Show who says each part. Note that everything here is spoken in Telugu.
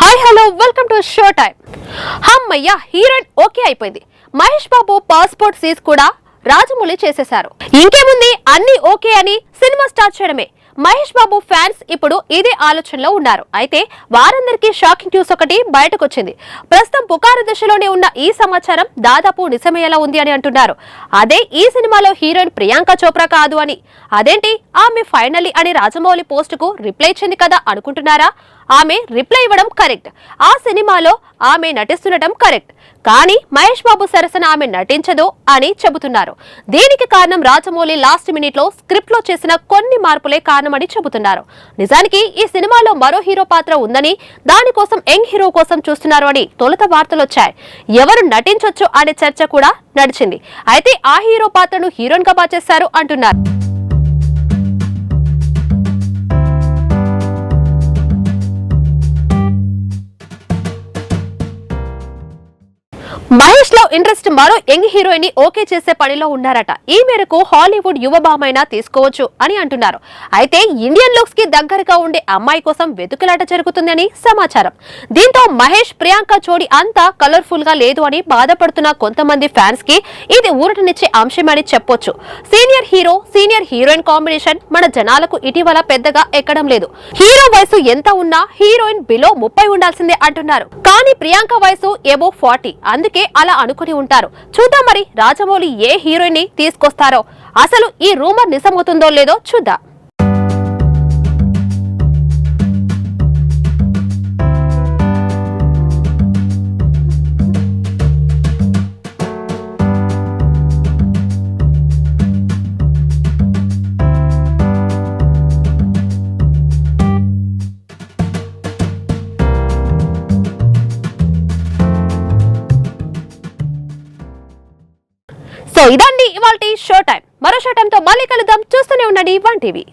Speaker 1: Hi hello welcome to show time హమ్మయ్య హీరోయిన్ ఓకే అయిపోయింది. మహేష్ బాబు పాస్పోర్ట్ సీజ్ కూడా రాజమౌళి చేసేశారు. ఇంకేముంది? అన్ని ఓకే అని సినిమా స్టార్ట్ చేయడమే. మహేష్ బాబు ఫ్యాన్స్ ఇప్పుడు ఇదే ఆలోచనలో ఉన్నారు. అయితే వారందరికీ షాకింగ్ న్యూస్ ఒకటి బయటకు వచ్చింది ప్రస్తుతం పుకారు దశలోనే ఉన్న ఈ సమాచారం దాదాపు నిజమయ్యేలా ఉంది అని అంటున్నారు. అదే ఈ సినిమాలో హీరోయిన్ ప్రియాంక చోప్రా కాదు అని. అదేంటి? ఆమె ఫైనల్లీ అని రాజమౌళి పోస్ట్కు రిప్లై ఇచ్చింది కదా అనుకుంటున్నారా? ఆమె రిప్లై ఇవ్వడం కరెక్ట్. ఆ సినిమాలో ఆమె నటిస్తుండటం కరెక్ట్. కానీ మహేష్ బాబు సరసన ఆమె నటించదు అని చెబుతున్నారు. దీనికి కారణం రాజమౌళి లాస్ట్ మినిట్లో స్క్రిప్ట్లో చేసిన కొన్ని మార్పులే కారణమని చెబుతున్నారు. నిజానికి ఈ సినిమాలో మరో హీరో పాత్ర ఉందని దానికోసం యంగ్ హీరో కోసం చూస్తున్నారు అని తొలుత వార్తలు వచ్చాయి. ఎవరు నటించొచ్చు అనే చర్చ కూడా నడిచింది. అయితే ఆ హీరో పాత్రను హీరోయిన్గా మార్చేశారు అంటున్నారు. మహేష్లో ఇంట్రెస్ట్ మరో యంగ్ హీరోయిన్ని ఓకే చేసే పనిలో ఉన్నారట. ఈ మేరకు హాలీవుడ్ యువ భామైనా తీసుకోవచ్చు అని అంటున్నారు. అయితే ఇండియన్ లుక్స్కి దగ్గరగా ఉండే అమ్మాయి కోసం వెతుకులాట జరుగుతుందని సమాచారం. దీంతో మహేష్ ప్రియాంక జోడి అంతా కలర్ఫుల్గా లేదు అని బాధపడుతున్న కొంతమంది ఫ్యాన్స్కి ఇది ఊరటనిచ్చే అంశమని చెప్పొచ్చు. Senior hero senior heroine combination మన జనాలకు ఇటీవల పెద్దగా ఎక్కడం లేదు. హీరో వయసు ఎంత ఉన్నా హీరోయిన్ బిలో ముప్పై ఉండాల్సిందే అంటున్నారు. కానీ ప్రియాంక వయసు ఏవో ఫార్టీ. అందుకే అందుకే అలా అనుకుని ఉంటారు. చూద్దాం మరి రాజమౌళి ఏ హీరోయిన్ని తీసుకొస్తారో. అసలు ఈ రూమర్ నిజమవుతుందో లేదో చూద్దాం. సో ఇదండి ఇవాళ షో టైం మరో షో టైంతో మళ్ళీ కలుద్దాం. చూస్తూనే ఉండండి వన్ టీవీ.